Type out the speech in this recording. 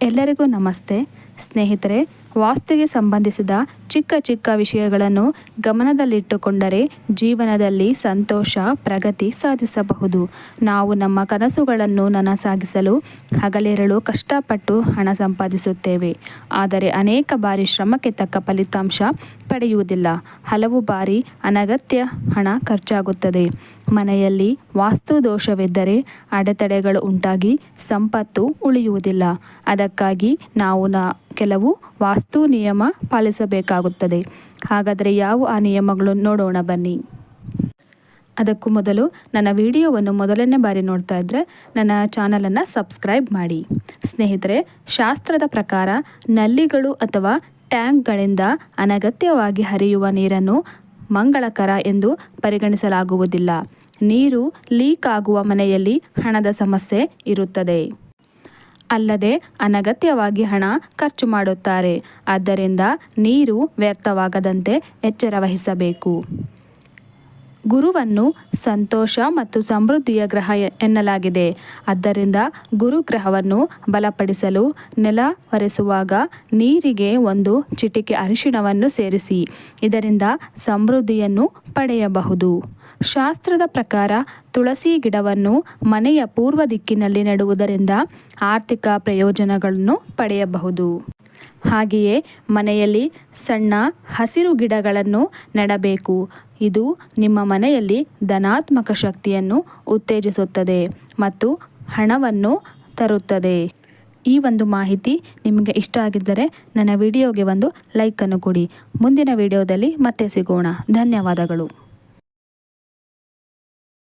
ಎಲ್ಲರಿಗೂ ನಮಸ್ತೆ ಸ್ನೇಹಿತರೆ ವಾಸ್ತುಗೆ ಸಂಬಂಧಿಸಿದ ಚಿಕ್ಕ ಚಿಕ್ಕ ವಿಷಯಗಳನ್ನು ಗಮನದಲ್ಲಿಟ್ಟುಕೊಂಡರೆ ಜೀವನದಲ್ಲಿ ಸಂತೋಷ, ಪ್ರಗತಿ ಸಾಧಿಸಬಹುದು. ನಾವು ನಮ್ಮ ಕನಸುಗಳನ್ನು ನನಸಾಗಿಸಲು ಹಗಲಿರಳು ಕಷ್ಟಪಟ್ಟು ಹಣ ಸಂಪಾದಿಸುತ್ತೇವೆ. ಆದರೆ ಅನೇಕ ಬಾರಿ ಶ್ರಮಕ್ಕೆ ತಕ್ಕ ಫಲಿತಾಂಶ ಪಡೆಯುವುದಿಲ್ಲ. ಹಲವು ಬಾರಿ ಅನಗತ್ಯ ಹಣ ಖರ್ಚಾಗುತ್ತದೆ. ಮನೆಯಲ್ಲಿ ವಾಸ್ತು ದೋಷವಿದ್ದರೆ ಅಡೆತಡೆಗಳು ಉಂಟಾಗಿ ಸಂಪತ್ತು ಉಳಿಯುವುದಿಲ್ಲ. ಅದಕ್ಕಾಗಿ ನಾವು ನ, ಕೆಲವು ವಾಸ್ತು ನಿಯಮ ಪಾಲಿಸಬೇಕಾಗುತ್ತದೆ. ಹಾಗಾದರೆ ಯಾವ ಆ ನಿಯಮಗಳು? ನೋಡೋಣ, ಬನ್ನಿ. ಅದಕ್ಕೂ ಮೊದಲು ನನ್ನ ವಿಡಿಯೋವನ್ನು ಮೊದಲನೇ ಬಾರಿ ನೋಡ್ತಾ ಇದ್ದರೆ ನನ್ನ ಚಾನಲನ್ನು ಸಬ್ಸ್ಕ್ರೈಬ್ ಮಾಡಿ. ಸ್ನೇಹಿತರೆ, ಶಾಸ್ತ್ರದ ಪ್ರಕಾರ ನಲ್ಲಿಗಳು ಅಥವಾ ಟ್ಯಾಂಕ್ಗಳಿಂದ ಅನಗತ್ಯವಾಗಿ ಹರಿಯುವ ನೀರನ್ನು ಮಂಗಳಕರ ಎಂದು ಪರಿಗಣಿಸಲಾಗುವುದಿಲ್ಲ. ನೀರು ಲೀಕ್ ಆಗುವ ಮನೆಯಲ್ಲಿ ಹಣದ ಸಮಸ್ಯೆ ಇರುತ್ತದೆ. ಅಲ್ಲದೆ ಅನಗತ್ಯವಾಗಿ ಹಣ ಖರ್ಚು ಮಾಡುತ್ತಾರೆ. ಆದ್ದರಿಂದ ನೀರು ವ್ಯರ್ಥವಾಗದಂತೆ ಎಚ್ಚರ ವಹಿಸಬೇಕು. ಗುರುವನ್ನು ಸಂತೋಷ ಮತ್ತು ಸಮೃದ್ಧಿಯ ಗ್ರಹ ಎನ್ನಲಾಗಿದೆ. ಆದ್ದರಿಂದ ಗುರುಗ್ರಹವನ್ನು ಬಲಪಡಿಸಲು ನೆಲ ಒರೆಸುವಾಗ ನೀರಿಗೆ ಒಂದು ಚಿಟಿಕೆ ಅರಿಶಿಣವನ್ನು ಸೇರಿಸಿ, ಇದರಿಂದ ಸಮೃದ್ಧಿಯನ್ನು ಪಡೆಯಬಹುದು. ಶಾಸ್ತ್ರದ ಪ್ರಕಾರ ತುಳಸಿ ಗಿಡವನ್ನು ಮನೆಯ ಪೂರ್ವ ದಿಕ್ಕಿನಲ್ಲಿ ನೆಡುವುದರಿಂದ ಆರ್ಥಿಕ ಪ್ರಯೋಜನಗಳನ್ನು ಪಡೆಯಬಹುದು. ಹಾಗೆಯೇ ಮನೆಯಲ್ಲಿ ಸಣ್ಣ ಹಸಿರು ಗಿಡಗಳನ್ನು ನೆಡಬೇಕು. ಇದು ನಿಮ್ಮ ಮನೆಯಲ್ಲಿ ಧನಾತ್ಮಕ ಶಕ್ತಿಯನ್ನು ಉತ್ತೇಜಿಸುತ್ತದೆ ಮತ್ತು ಹಣವನ್ನು ತರುತ್ತದೆ. ಈ ಒಂದು ಮಾಹಿತಿ ನಿಮಗೆ ಇಷ್ಟ ಆಗಿದ್ದರೆ ನನ್ನ ವಿಡಿಯೋಗೆ ಒಂದು ಲೈಕನ್ನು ಕೊಡಿ. ಮುಂದಿನ ವಿಡಿಯೋದಲ್ಲಿ ಮತ್ತೆ ಸಿಗೋಣ. ಧನ್ಯವಾದಗಳು.